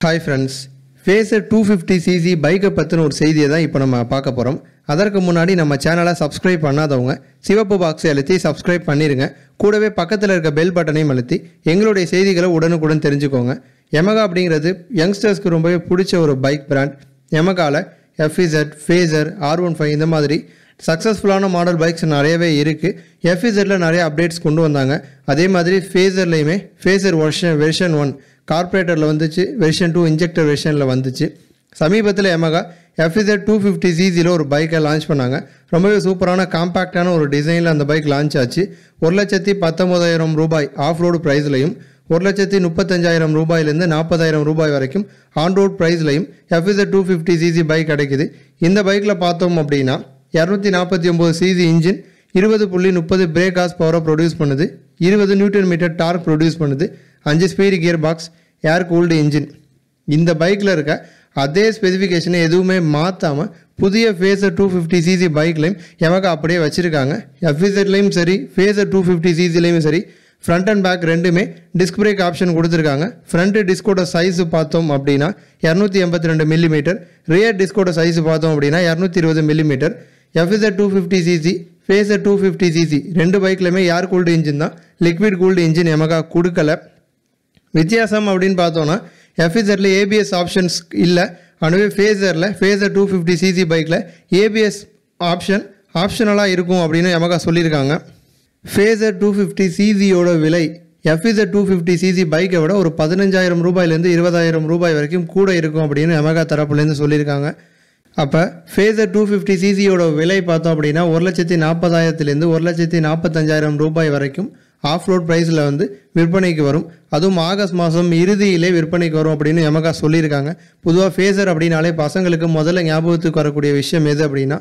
Hi friends Fazer two fifty CC பைக்கை பற்றின ஒரு செய்தியை தான் இப்போ நம்ம பார்க்க போகிறோம் அதற்கு முன்னாடி நம்ம சேனலை சப்ஸ்கிரைப் பண்ணாதவங்க சிவப்பு பாக்ஸை அழுத்தி சப்ஸ்கிரைப் பண்ணிடுங்க கூடவே பக்கத்தில் இருக்க பெல் பட்டனையும் அழுத்தி எங்களுடைய செய்திகளை உடனுக்குடன் தெரிஞ்சுக்கோங்க. எமகா அப்படிங்கிறது யங்ஸ்டர்ஸ்க்கு ரொம்பவே பிடிச்ச ஒரு bike brand எமகாவில் FZ Fazer R one five இந்த மாதிரி சக்ஸஸ்ஃபுல்லான மாடல் பைக்ஸ் நிறையவே இருக்குது எஃப்இசெட்டில் நிறைய அப்டேட்ஸ் கொண்டு வந்தாங்க. அதே மாதிரி ஃபேசர்லேயுமே ஃபேசர் வெர்ஷன் வெர்ஷன் ஒன் கார்பரேட்டரில் வந்துச்சு. வெர்ஷன் டூ இன்ஜெக்டர் வெர்ஷனில் வந்துச்சு. சமீபத்தில் எமகா எஃப்இசட் டூ ஃபிஃப்டி சிசியில் ஒரு பைக்கை லான்ச் பண்ணாங்க. ரொம்பவே சூப்பரான காம்பேக்டான ஒரு டிசைனில் அந்த பைக் லான்ச் ஆச்சு. ஒரு லட்சத்தி பத்தொம்போதாயிரம் ரூபாய் ஆஃப் ரோடு ப்ரைஸ்லையும் ஒரு லட்சத்தி முப்பத்தஞ்சாயிரம் ரூபாயிலேருந்து நாற்பதாயிரம் ரூபாய் வரைக்கும் on road ப்ரைஸ்லையும் FZ two fifty CC bike கிடைக்குது. இந்த பைக்கில் பார்த்தோம் அப்படின்னா இரநூத்தி நாற்பத்தி ஒம்பது சிசி இன்ஜின் இருபது புள்ளி முப்பது பிரேக் ஹார்ஸ் பவரை ப்ரொடியூஸ் பண்ணுது இருபது நியூட்டன் மீட்டர் டார்க் ப்ரொடியூஸ் பண்ணுது அஞ்சு speed gear box air cooled engine இந்த பைக்கில் இருக்க அதே ஸ்பெசிஃபிகேஷனை எதுவுமே மாற்றாமல் புதிய ஃபேஸர் டூ ஃபிஃப்டி சிசி பைக்லையும் எமக்கு அப்படியே வச்சுருக்காங்க. எஃப்இசட்லேயும் சரி ஃபேஸர் டூ ஃபிஃப்டி சிசிலையும் சரி ஃப்ரண்ட் அண்ட் பேக் ரெண்டுமே டிஸ்க் பிரேக் ஆப்ஷன் கொடுத்துருக்காங்க. ஃப்ரண்ட்டு டிஸ்கோட சைஸ் பார்த்தோம் அப்படின்னா இரநூத்தி எண்பத்தி ரெண்டு மில்லிமீட்டர் ரியர் டிஸ்கோட சைஸ் பார்த்தோம் அப்படின்னா இரநூத்தி இருபது millimetre FZ two fifty CC Fazer two fifty CC ரெண்டு பைக்லையுமே ஏர் கூல்டு இன்ஜின் தான். லிக்விட் கூல்டு இன்ஜின் எமகா கொடுக்கல. வித்தியாசம் அப்படின்னு பார்த்தோன்னா எஃப்இசரில் ஏபிஎஸ் ஆப்ஷன்ஸ் இல்லை. அதுவே ஃபேஸரில் ஃபேஸர் டூ ஃபிஃப்டி சிசி பைக்கில் ஏபிஎஸ் ஆப்ஷன் ஆப்ஷனலாக இருக்கும் அப்படின்னு எமகா சொல்லியிருக்காங்க ஃபேஸர் டூ ஃபிஃப்டி சிசியோட விலை எஃப்இசட் டூ ஃபிஃப்டி சிசி பைக்கை விட ஒரு பதினஞ்சாயிரம் ரூபாயிலேருந்து இருபதாயிரம் ரூபாய் வரைக்கும் கூட இருக்கும் அப்படின்னு எமகா தரப்புலேருந்து சொல்லியிருக்காங்க அப்போ ஃபேசர் டூ ஃபிஃப்டி சிசியோட விலை பார்த்தோம் அப்படின்னா ஒரு லட்சத்தி நாற்பதாயிரத்துலேருந்து ஒரு லட்சத்தி நாற்பத்தஞ்சாயிரம் ரூபாய் வரைக்கும் ஆஃப் ரோட் ப்ரைஸில் வந்து விற்பனைக்கு வரும். அதுவும் ஆகஸ்ட் மாதம் இறுதியிலே விற்பனைக்கு வரும் அப்படின்னு எமகா சொல்லியிருக்காங்க. பொதுவாக ஃபேஸர் அப்படின்னாலே பசங்களுக்கு முதல்ல ஞாபகத்துக்கு வரக்கூடிய விஷயம் எது அப்படின்னா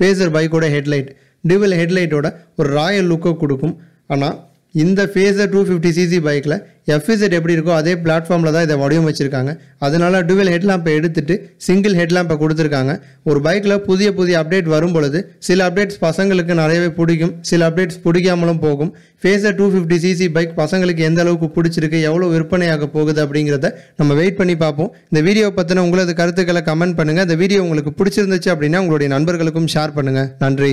ஃபேசர் பைக்கோட ஹெட்லைட் டிவல் ஹெட்லைட்டோட ஒரு ராயல் லுக்கை கொடுக்கும். ஆனால் இந்த ஃபேஸர் டூ ஃபிஃப்டி சிசி பைக்கில் எஃப்இசட் எப்படி இருக்கோ அதே பிளாட்ஃபார்மில் தான் இதை வடிவமைச்சிருக்காங்க அதனால டுவெல் ஹெட்லாம்பை எடுத்துட்டு சிங்கிள் ஹெட்லாம்பை கொடுத்துருக்காங்க. ஒரு பைக்கில் புதிய புதிய அப்டேட் வரும் பொழுது சில அப்டேட்ஸ் பசங்களுக்கு நிறையவே பிடிக்கும் சில அப்டேட்ஸ் பிடிக்காமலும் போகும். Fazer two fifty CC bike பசங்களுக்கு எந்த அளவுக்கு பிடிச்சிருக்கு எவ்வளோ விற்பனையாக போகுது அப்படிங்கிறத நம்ம வெயிட் பண்ணி பார்ப்போம். இந்த வீடியோ பற்றின உங்களது கருத்துக்களை கமெண்ட் பண்ணுங்கள் இந்த வீடியோ உங்களுக்கு பிடிச்சிருந்துச்சு அப்படின்னா உங்களுடைய நண்பர்களுக்கும் ஷேர் பண்ணுங்கள் நன்றி.